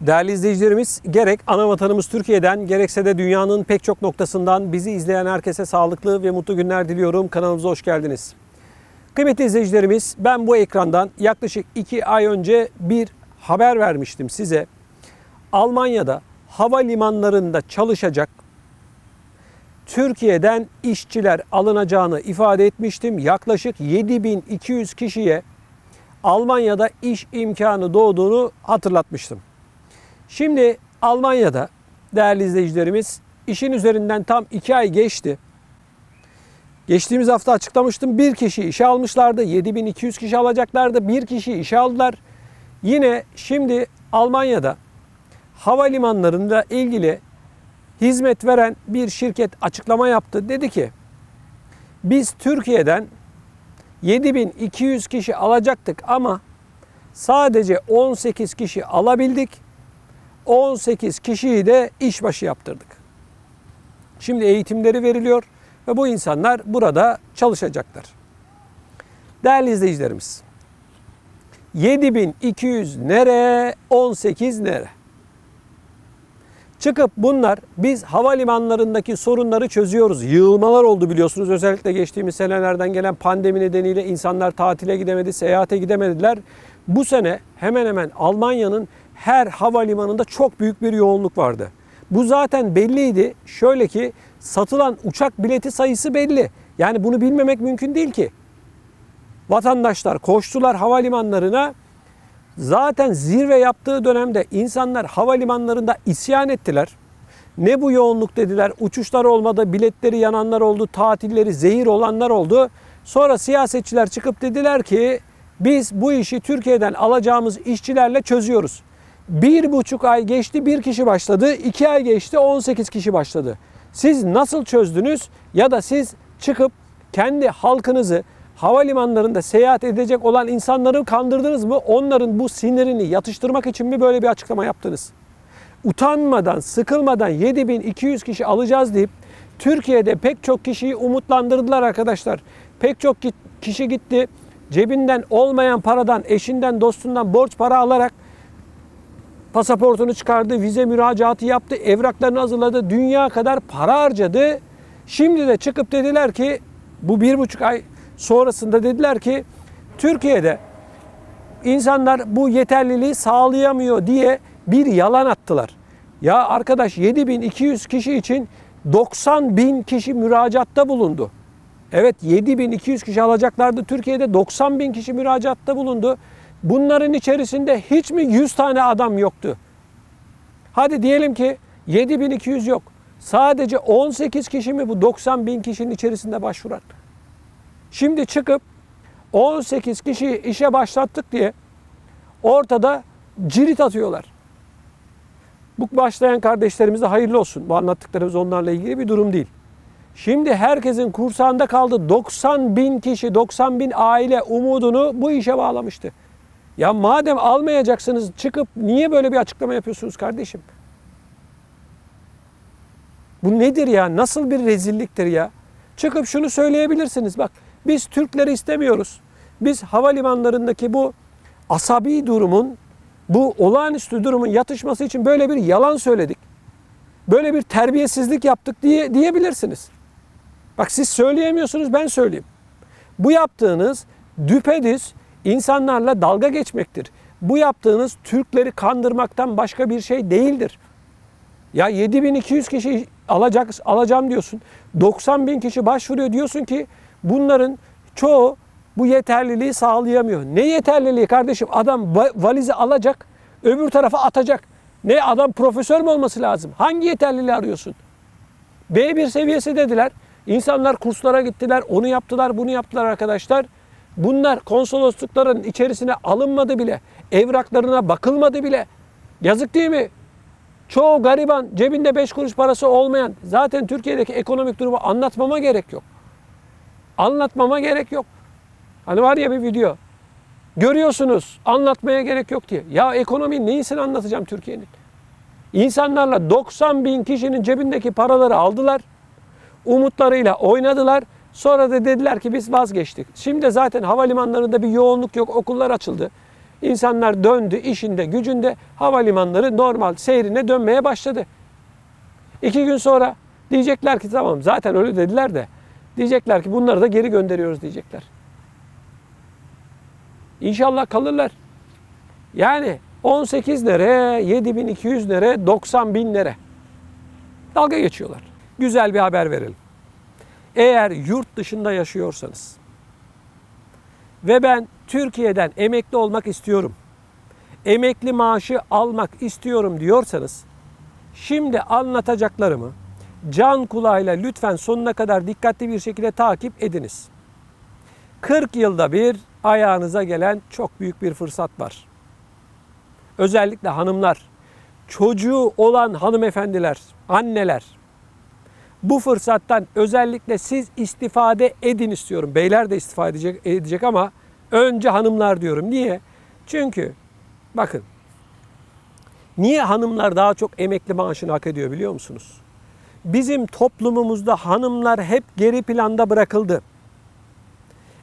Değerli izleyicilerimiz, gerek ana vatanımız Türkiye'den gerekse de dünyanın pek çok noktasından bizi izleyen herkese sağlıklı ve mutlu günler diliyorum. Kanalımıza hoş geldiniz. Kıymetli izleyicilerimiz, ben bu ekrandan yaklaşık 2 ay önce bir haber vermiştim size. Almanya'da havalimanlarında çalışacak Türkiye'den işçiler alınacağını ifade etmiştim. Yaklaşık 7200 kişiye Almanya'da iş imkanı doğduğunu hatırlatmıştım. Şimdi Almanya'da değerli izleyicilerimiz işin üzerinden tam 2 ay geçti. Geçtiğimiz hafta açıklamıştım. Bir kişi işe almışlardı. 7200 kişi alacaklardı. Bir kişi işe aldılar. Yine şimdi Almanya'da havalimanlarında ilgili hizmet veren bir şirket açıklama yaptı. Dedi ki biz Türkiye'den 7200 kişi alacaktık ama sadece 18 kişi alabildik. 18 kişiyi de işbaşı yaptırdık. Şimdi eğitimleri veriliyor ve bu insanlar burada çalışacaklar. Değerli izleyicilerimiz, 7200 nere, 18 nere? Çıkıp bunlar biz havalimanlarındaki sorunları çözüyoruz. Yığılmalar oldu biliyorsunuz. Özellikle geçtiğimiz senelerden gelen pandemi nedeniyle insanlar tatile gidemedi, seyahate gidemediler. Bu sene hemen hemen Almanya'nın her havalimanında çok büyük bir yoğunluk vardı. Bu zaten belliydi. Şöyle ki satılan uçak bileti sayısı belli. Yani bunu bilmemek mümkün değil ki. Vatandaşlar koştular havalimanlarına. Zaten zirve yaptığı dönemde insanlar havalimanlarında isyan ettiler. Ne bu yoğunluk dediler. Uçuşlar olmadı, biletleri yananlar oldu, tatilleri zehir olanlar oldu. Sonra siyasetçiler çıkıp dediler ki biz bu işi Türkiye'den alacağımız işçilerle çözüyoruz. Bir buçuk ay geçti bir kişi başladı. iki ay geçti 18 kişi başladı. Siz nasıl çözdünüz ya da siz çıkıp kendi halkınızı havalimanlarında seyahat edecek olan insanları kandırdınız mı? Onların bu sinirini yatıştırmak için mi böyle bir açıklama yaptınız? Utanmadan, sıkılmadan 7200 kişi alacağız deyip Türkiye'de pek çok kişiyi umutlandırdılar arkadaşlar. Pek çok kişi gitti cebinden olmayan paradan, eşinden, dostundan borç para alarak pasaportunu çıkardı, vize müracaatı yaptı, evraklarını hazırladı, dünya kadar para harcadı. Şimdi de çıkıp dediler ki bu bir buçuk ay sonrasında dediler ki Türkiye'de insanlar bu yeterliliği sağlayamıyor diye bir yalan attılar. Ya arkadaş 7200 kişi için 90 bin kişi müracaatta bulundu. Evet 7200 kişi alacaklardı. Türkiye'de 90 bin kişi müracaatta bulundu. Bunların içerisinde hiç mi 100 tane adam yoktu? Hadi diyelim ki 7200 yok. Sadece 18 kişi mi bu 90 bin kişinin içerisinde başvuran? Şimdi çıkıp 18 kişiyi işe başlattık diye ortada cirit atıyorlar. Bu başlayan kardeşlerimize hayırlı olsun. Bu anlattıklarımız onlarla ilgili bir durum değil. Şimdi herkesin kursağında kaldı 90 bin kişi, 90 bin aile umudunu bu işe bağlamıştı. Ya madem almayacaksınız çıkıp niye böyle bir açıklama yapıyorsunuz kardeşim? Bu nedir ya? Nasıl bir rezilliktir ya? Çıkıp şunu söyleyebilirsiniz. Bak biz Türkleri istemiyoruz. Biz havalimanlarındaki bu asabi durumun, bu olağanüstü durumun yatışması için böyle bir yalan söyledik. Böyle bir terbiyesizlik yaptık diye diyebilirsiniz. Bak siz söyleyemiyorsunuz ben söyleyeyim. Bu yaptığınız düpedüz insanlarla dalga geçmektir. Bu yaptığınız Türkleri kandırmaktan başka bir şey değildir. Ya 7200 kişi alacak, alacağım diyorsun. 90 bin kişi başvuruyor diyorsun ki bunların çoğu bu yeterliliği sağlayamıyor. Ne yeterliliği kardeşim? Adam valizi alacak, öbür tarafa atacak. Ne adam profesör mü olması lazım? Hangi yeterliliği arıyorsun? B1 seviyesi dediler. İnsanlar kurslara gittiler, onu yaptılar, bunu yaptılar arkadaşlar. Bunlar konsoloslukların içerisine alınmadı bile. Evraklarına bakılmadı bile. Yazık değil mi? Çoğu gariban, cebinde 5 kuruş parası olmayan, zaten Türkiye'deki ekonomik durumu anlatmama gerek yok. Anlatmama gerek yok. Hani var ya bir video. Görüyorsunuz anlatmaya gerek yok diye. Ya ekonomi neyisini anlatacağım Türkiye'nin? İnsanlarla 90 bin kişinin cebindeki paraları aldılar. Umutlarıyla oynadılar Sonra da dediler ki biz vazgeçtik. Şimdi zaten havalimanlarında bir yoğunluk yok. Okullar açıldı. İnsanlar döndü işinde gücünde. Havalimanları normal seyrine dönmeye başladı. İki gün sonra diyecekler ki tamam zaten öyle dediler de diyecekler ki bunları da geri gönderiyoruz diyecekler. İnşallah kalırlar. Yani 18 lira, 7200 lira, 90 bin lira. Dalga geçiyorlar. Güzel bir haber verelim. Eğer yurt dışında yaşıyorsanız ve ben Türkiye'den emekli olmak istiyorum, emekli maaşı almak istiyorum diyorsanız şimdi anlatacaklarımı can kulağıyla lütfen sonuna kadar dikkatli bir şekilde takip ediniz. 40 yılda bir ayağınıza gelen çok büyük bir fırsat var. Özellikle hanımlar, çocuğu olan hanımefendiler, anneler. Bu fırsattan özellikle siz istifade edin istiyorum. Beyler de istifade edecek, edecek ama önce hanımlar diyorum. Niye? Çünkü bakın niye hanımlar daha çok emekli maaşını hak ediyor biliyor musunuz? Bizim toplumumuzda hanımlar hep geri planda bırakıldı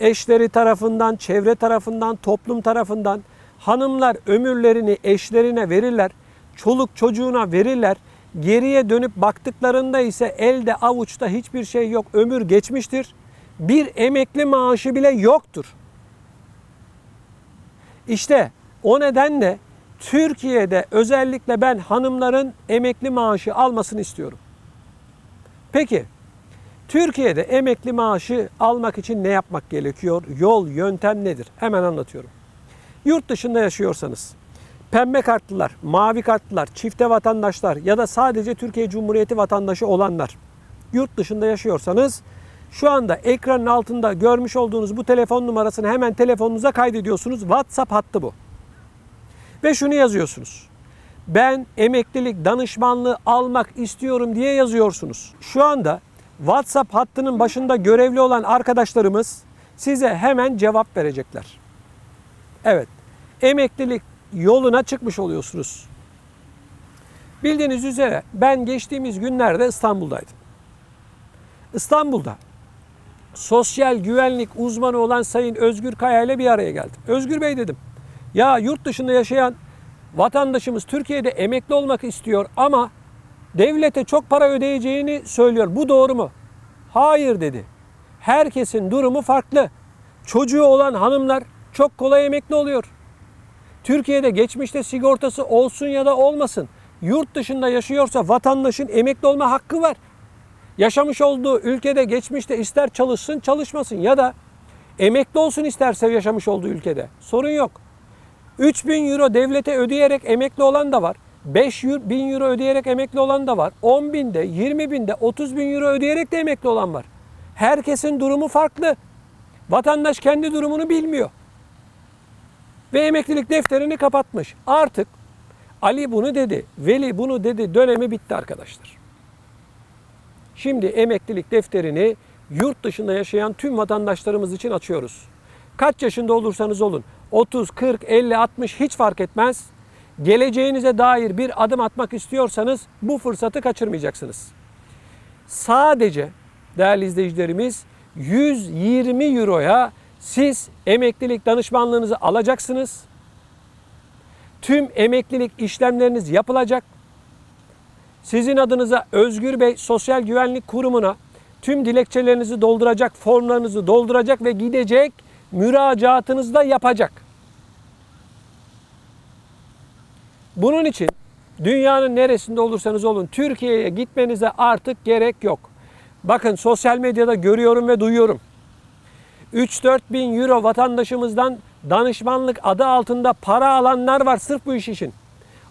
eşleri tarafından, çevre tarafından, toplum tarafından hanımlar ömürlerini eşlerine verirler, çoluk çocuğuna verirler. Geriye dönüp baktıklarında ise elde avuçta hiçbir şey yok. Ömür geçmiştir. Bir emekli maaşı bile yoktur. İşte o nedenle Türkiye'de özellikle ben hanımların emekli maaşı almasını istiyorum. Peki Türkiye'de emekli maaşı almak için ne yapmak gerekiyor? Yol, yöntem nedir? Hemen anlatıyorum. Yurt dışında yaşıyorsanız, pembe kartlılar, mavi kartlılar, çifte vatandaşlar ya da sadece Türkiye Cumhuriyeti vatandaşı olanlar yurt dışında yaşıyorsanız şu anda ekranın altında görmüş olduğunuz bu telefon numarasını hemen telefonunuza kaydediyorsunuz. WhatsApp hattı bu. Ve şunu yazıyorsunuz. Ben emeklilik danışmanlığı almak istiyorum diye yazıyorsunuz. Şu anda WhatsApp hattının başında görevli olan arkadaşlarımız size hemen cevap verecekler. Evet, emeklilik yoluna çıkmış oluyorsunuz. Bildiğiniz üzere ben geçtiğimiz günlerde İstanbul'daydım. İstanbul'da sosyal güvenlik uzmanı olan Sayın Özgür Kaya ile bir araya geldim. Özgür Bey dedim. Ya yurt dışında yaşayan vatandaşımız Türkiye'de emekli olmak istiyor ama devlete çok para ödeyeceğini söylüyor. Bu doğru mu? Hayır dedi. Herkesin durumu farklı. Çocuğu olan hanımlar çok kolay emekli oluyor. Türkiye'de geçmişte sigortası olsun ya da olmasın. Yurt dışında yaşıyorsa vatandaşın emekli olma hakkı var. Yaşamış olduğu ülkede geçmişte ister çalışsın çalışmasın ya da emekli olsun isterse yaşamış olduğu ülkede. Sorun yok. 3000 euro devlete ödeyerek emekli olan da var. 5 bin euro ödeyerek emekli olan da var. 10 binde, 20 binde, 30 bin euro ödeyerek de emekli olan var. Herkesin durumu farklı. Vatandaş kendi durumunu bilmiyor. Ve emeklilik defterini kapatmış. Artık Ali bunu dedi, Veli bunu dedi dönemi bitti arkadaşlar. Şimdi emeklilik defterini yurt dışında yaşayan tüm vatandaşlarımız için açıyoruz. Kaç yaşında olursanız olun, 30, 40, 50, 60 hiç fark etmez geleceğinize dair bir adım atmak istiyorsanız bu fırsatı kaçırmayacaksınız. Sadece değerli izleyicilerimiz 120 euroya siz emeklilik danışmanlığınızı alacaksınız. Tüm emeklilik işlemleriniz yapılacak. Sizin adınıza Özgür Bey Sosyal Güvenlik Kurumu'na tüm dilekçelerinizi dolduracak, formlarınızı dolduracak ve gidecek, müracaatınızı da yapacak. Bunun için dünyanın neresinde olursanız olun Türkiye'ye gitmenize artık gerek yok. Bakın sosyal medyada görüyorum ve duyuyorum. 3-4 bin euro vatandaşımızdan danışmanlık adı altında para alanlar var sırf bu iş için.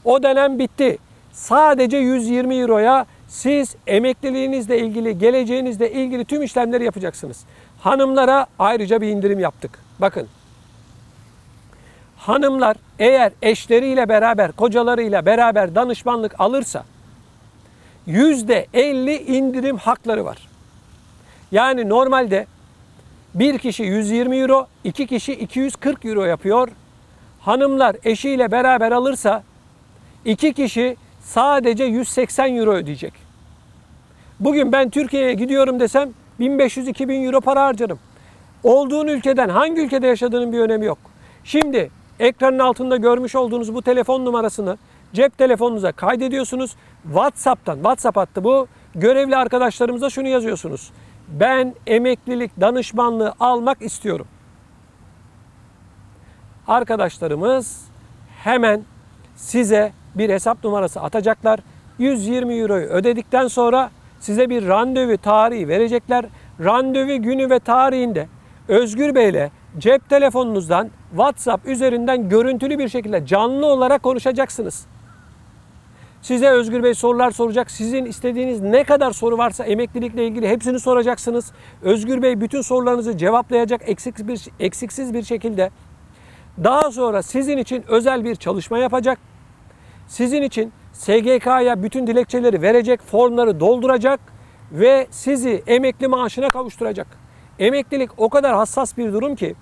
O dönem bitti. Sadece 120 euroya siz emekliliğinizle ilgili, geleceğinizle ilgili tüm işlemleri yapacaksınız. Hanımlara ayrıca bir indirim yaptık. Bakın hanımlar eğer eşleriyle beraber, kocalarıyla beraber danışmanlık alırsa yüzde 50 indirim hakları var. Yani normalde bir kişi 120 euro, iki kişi 240 euro yapıyor. Hanımlar eşiyle beraber alırsa iki kişi sadece 180 euro ödeyecek. Bugün ben Türkiye'ye gidiyorum desem 1500-2000 euro para harcarım. Olduğun ülkeden hangi ülkede yaşadığının bir önemi yok. Şimdi ekranın altında görmüş olduğunuz bu telefon numarasını cep telefonunuza kaydediyorsunuz. WhatsApp'tan, WhatsApp hattı bu. Görevli arkadaşlarımıza şunu yazıyorsunuz. Ben emeklilik danışmanlığı almak istiyorum. Arkadaşlarımız hemen size bir hesap numarası atacaklar. 120 euroyu ödedikten sonra size bir randevu tarihi verecekler. Randevu günü ve tarihinde Özgür Bey ile cep telefonunuzdan WhatsApp üzerinden görüntülü bir şekilde canlı olarak konuşacaksınız. Size Özgür Bey sorular soracak. Sizin istediğiniz ne kadar soru varsa emeklilikle ilgili hepsini soracaksınız. Özgür Bey bütün sorularınızı cevaplayacak eksiksiz bir, eksiksiz bir şekilde. Daha sonra sizin için özel bir çalışma yapacak. Sizin için SGK'ya bütün dilekçeleri verecek, formları dolduracak ve sizi emekli maaşına kavuşturacak. Emeklilik o kadar hassas bir durum ki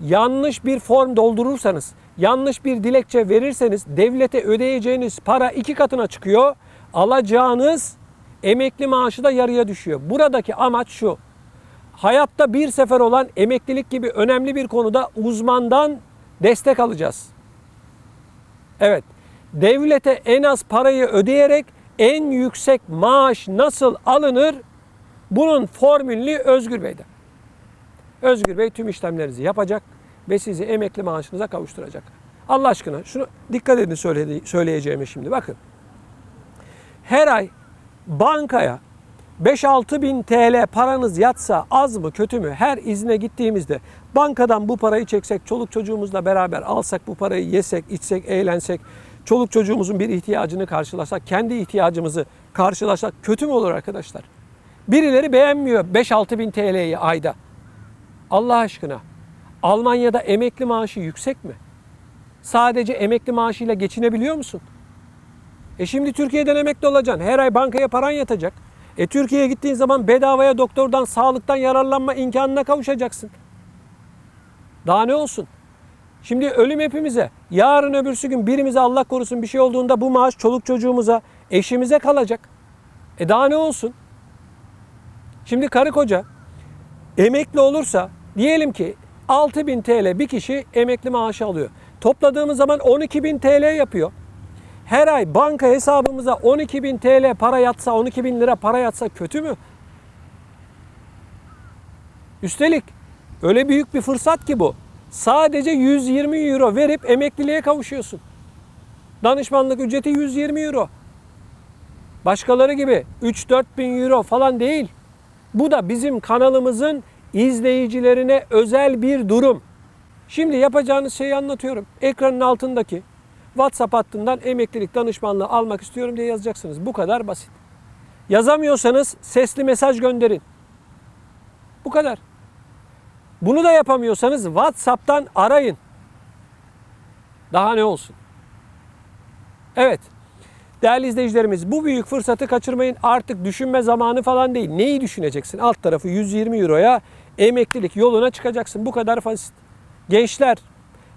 yanlış bir form doldurursanız, yanlış bir dilekçe verirseniz devlete ödeyeceğiniz para iki katına çıkıyor. Alacağınız emekli maaşı da yarıya düşüyor. Buradaki amaç şu. Hayatta bir sefer olan emeklilik gibi önemli bir konuda uzmandan destek alacağız. Evet. Devlete en az parayı ödeyerek en yüksek maaş nasıl alınır? Bunun formülünü Özgür Bey'de. Özgür Bey tüm işlemlerinizi yapacak ve sizi emekli maaşınıza kavuşturacak. Allah aşkına şunu dikkat edin söyledi, söyleyeceğime şimdi bakın. Her ay bankaya 5-6 bin TL paranız yatsa az mı kötü mü her izne gittiğimizde bankadan bu parayı çeksek çoluk çocuğumuzla beraber alsak bu parayı yesek içsek eğlensek çoluk çocuğumuzun bir ihtiyacını karşılasak kendi ihtiyacımızı karşılasak kötü mü olur arkadaşlar? Birileri beğenmiyor 5-6 bin TL'yi ayda. Allah aşkına Almanya'da emekli maaşı yüksek mi? Sadece emekli maaşıyla geçinebiliyor musun? E şimdi Türkiye'den emekli olacaksın. Her ay bankaya paran yatacak. E Türkiye'ye gittiğin zaman bedavaya doktordan, sağlıktan yararlanma imkanına kavuşacaksın. Daha ne olsun? Şimdi ölüm hepimize. Yarın öbürsü gün birimize Allah korusun bir şey olduğunda bu maaş çoluk çocuğumuza, eşimize kalacak. E daha ne olsun? Şimdi karı koca emekli olursa diyelim ki 6000 TL bir kişi emekli maaşı alıyor. Topladığımız zaman 12.000 TL yapıyor. Her ay banka hesabımıza 12.000 TL para yatsa, 12.000 lira para yatsa kötü mü? Üstelik öyle büyük bir fırsat ki bu. Sadece 120 euro verip emekliliğe kavuşuyorsun. Danışmanlık ücreti 120 euro. Başkaları gibi 3-4 bin euro falan değil. Bu da bizim kanalımızın izleyicilerine özel bir durum. Şimdi yapacağınız şeyi anlatıyorum. Ekranın altındaki WhatsApp hattından emeklilik danışmanlığı almak istiyorum diye yazacaksınız. Bu kadar basit. Yazamıyorsanız sesli mesaj gönderin. Bu kadar. Bunu da yapamıyorsanız WhatsApp'tan arayın. Daha ne olsun? Evet. Değerli izleyicilerimiz bu büyük fırsatı kaçırmayın. Artık düşünme zamanı falan değil. Neyi düşüneceksin? Alt tarafı 120 euroya emeklilik yoluna çıkacaksın. Bu kadar basit. Gençler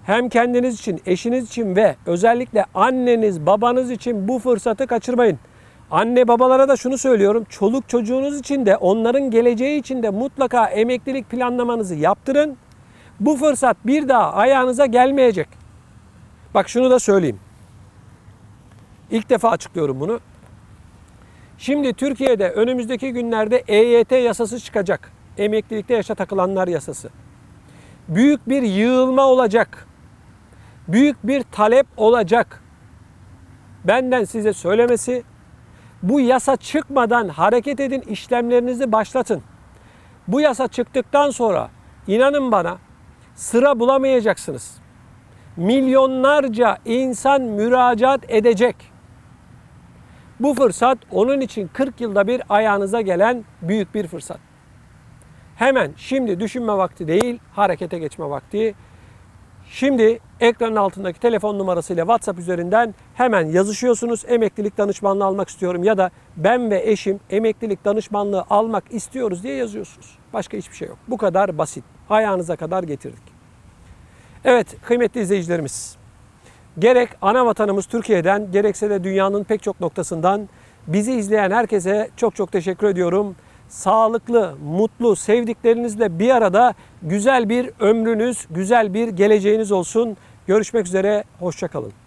hem kendiniz için, eşiniz için ve özellikle anneniz, babanız için bu fırsatı kaçırmayın. Anne babalara da şunu söylüyorum. Çoluk çocuğunuz için de onların geleceği için de mutlaka emeklilik planlamanızı yaptırın. Bu fırsat bir daha ayağınıza gelmeyecek. Bak şunu da söyleyeyim. İlk defa açıklıyorum bunu. Şimdi Türkiye'de önümüzdeki günlerde EYT yasası çıkacak. Emeklilikte yaşa takılanlar yasası. Büyük bir yığılma olacak. Büyük bir talep olacak. Benden size söylemesi bu yasa çıkmadan hareket edin, işlemlerinizi başlatın. Bu yasa çıktıktan sonra inanın bana sıra bulamayacaksınız. Milyonlarca insan müracaat edecek. Bu fırsat onun için 40 yılda bir ayağınıza gelen büyük bir fırsat. Hemen şimdi düşünme vakti değil, harekete geçme vakti. Şimdi ekranın altındaki telefon numarasıyla WhatsApp üzerinden hemen yazışıyorsunuz. Emeklilik danışmanlığı almak istiyorum ya da ben ve eşim emeklilik danışmanlığı almak istiyoruz diye yazıyorsunuz. Başka hiçbir şey yok. Bu kadar basit. Ayağınıza kadar getirdik. Evet kıymetli izleyicilerimiz. Gerek ana vatanımız Türkiye'den gerekse de dünyanın pek çok noktasından bizi izleyen herkese çok çok teşekkür ediyorum. Sağlıklı, mutlu, sevdiklerinizle bir arada güzel bir ömrünüz, güzel bir geleceğiniz olsun. Görüşmek üzere, hoşçakalın.